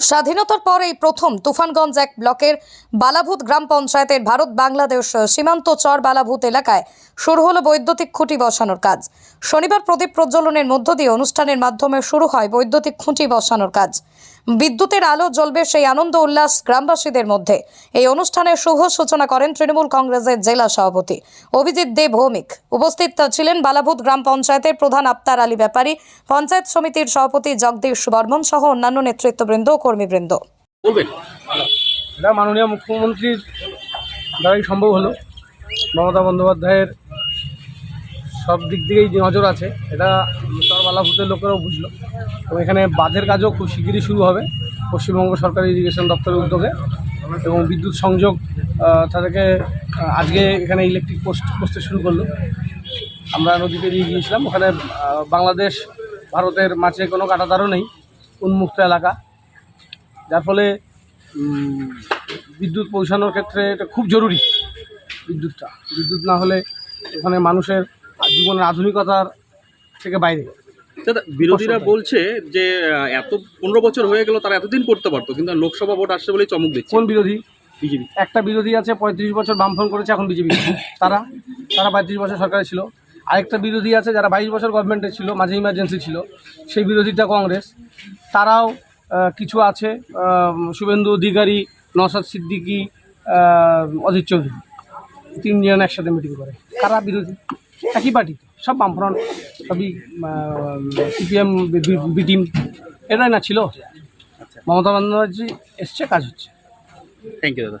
স্বাধীনতার পর এই প্রথম তুফানগঞ্জ এক ব্লকের বালাভূত গ্রাম পঞ্চায়েতের ভারত বাংলাদেশ সীমান্ত চর বালাভূত এলাকায় শুরু হলো বৈদ্যুতিক খুঁটি বসানোর কাজ। শনিবার প্রদীপ প্রজ্বলনের মধ্য দিয়ে অনুষ্ঠানের মাধ্যমে শুরু হয় বৈদ্যুতিক খুঁটি বসানোর কাজ। বিদ্যুতের আলো জ্বলবে সেই আনন্দ উল্লাস গ্রামবাসীদের মধ্যে। এই অনুষ্ঠানের শুভ সূচনা করেন তৃণমূল কংগ্রেসের জেলা সভাপতি অভিজিৎ দে ভৌমিক। উপস্থিত ছিলেন বালাভূত গ্রাম পঞ্চায়েতের প্রধান আক্তার আলী ব্যাপারী পঞ্চায়েত সমিতির সভাপতি জগদীশ বর্মন সহ অন্যান্য নেতৃত্ববৃন্দ ও কর্মীবৃন্দ। বলবেন? মাননীয় মুখ্যমন্ত্রীর দ্বারাই সম্ভব হলো। মমতা বন্দ্যোপাধ্যায়ের সব দিক দিকেই যে নজর আছে এটা চরবালাভূতের লোকেরাও বুঝলো। এবং এখানে বাঁধের কাজও খুব শিগগিরই শুরু হবে পশ্চিমবঙ্গ সরকারি ইরিগেশন দপ্তরের উদ্যোগে। এবং বিদ্যুৎ সংযোগ তাদেরকে আজকে এখানে ইলেকট্রিক পোস্ট পোস্টে শুরু করল। আমরা নদী পেরিয়ে গিয়েছিলাম, ওখানে বাংলাদেশ, ভারতের মাঝে কোনো কাটাতারও নেই, উন্মুক্ত এলাকা। যার ফলে বিদ্যুৎ পৌঁছানোর ক্ষেত্রে এটা খুব জরুরি, বিদ্যুৎটা। বিদ্যুৎ না হলে ওখানে মানুষের জীবনের আধুনিকতার থেকে বাইরে। বিরোধীরা বলছে যে এত পনেরো বছর হয়ে গেল তারা এতদিন করতে পারতো কিন্তু লোকসভা ভোট আসছে বলেই চমক দিচ্ছে। কোন বিরোধী? বিজেপি। একটা বিরোধী আছে পঁয়ত্রিশ বছর বামফ্রন্ট করেছে এখন বিজেপি। তারা? তারা পঁয়ত্রিশ বছর সরকারে ছিল। আরেকটা বিরোধী আছে যারা বাইশ বছর গভর্নমেন্টে ছিল মাঝে ইমার্জেন্সি ছিল সেই বিরোধীটা কংগ্রেস। তারাও কিছু আছে শুভেন্দু অধিকারী নসাদ সিদ্দিকী অজিত চৌধুরী। তিনজন একসাথে মিটিং করে। কারা বিরোধী? একই পার্টি সব বামফ্রন্ট। সবই সিপিএম বিটিম এরাই না ছিল। মমতা বন্দ্যোপাধ্যায় এসছে কাজ হচ্ছে। থ্যাংক ইউ দাদা।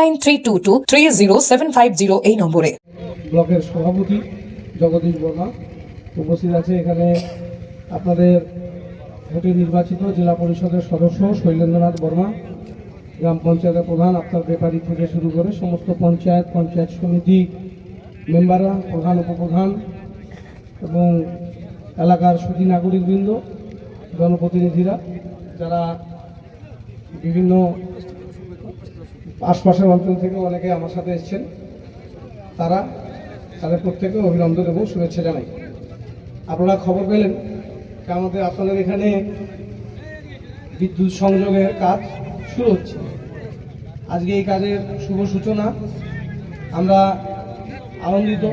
nine three two two three zero seven five zero এই নম্বরে। ব্লকের সভাপতি জগদীশ বর্মা উপস্থিত আছে। এখানে আপনাদের ভোটে নির্বাচিত জেলা পরিষদের সদস্য শৈলেন্দ্রনাথ বর্মা, গ্রাম পঞ্চায়েতের প্রধান আপনার ব্যাপারী থেকে শুরু করে সমস্ত পঞ্চায়েত পঞ্চায়েত সমিতি মেম্বাররা, প্রধান, উপপ্রধান এবং এলাকার সুদী নাগরিকবৃন্দ, জনপ্রতিনিধিরা, যারা বিভিন্ন আশপাশের অঞ্চল থেকে অনেকে আমার সাথে এসছেন। তারা তাদের প্রত্যেকে অভিনন্দন এবং শুভেচ্ছা জানাই। আপনারা খবর পেলেন যে আমাদের আপনাদের এখানে বিদ্যুৎ সংযোগের কাজ শুরু হচ্ছে। আজকে এই কাজের শুভ সূচনা আমরা আনন্দিত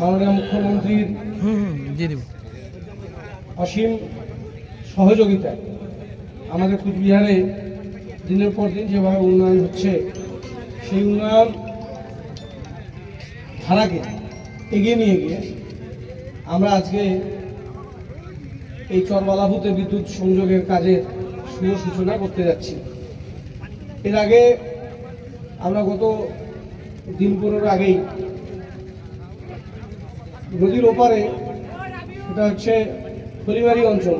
মাননীয় মুখ্যমন্ত্রীর অসীম সহযোগিতায় আমাদের কুচবিহারে দিনের পর দিন যেভাবে উন্নয়ন হচ্ছে, সেই উন্নয়ন ধারাকে এগিয়ে নিয়ে গিয়ে আমরা আজকে এই চরবালাভূতে বিদ্যুৎ সংযোগের কাজের শুভ সূচনা করতে যাচ্ছি। এর আগে আমরা গত দিন পনেরো আগেই নদীর ওপারে এটা হচ্ছে হরিবাড়ি অঞ্চল।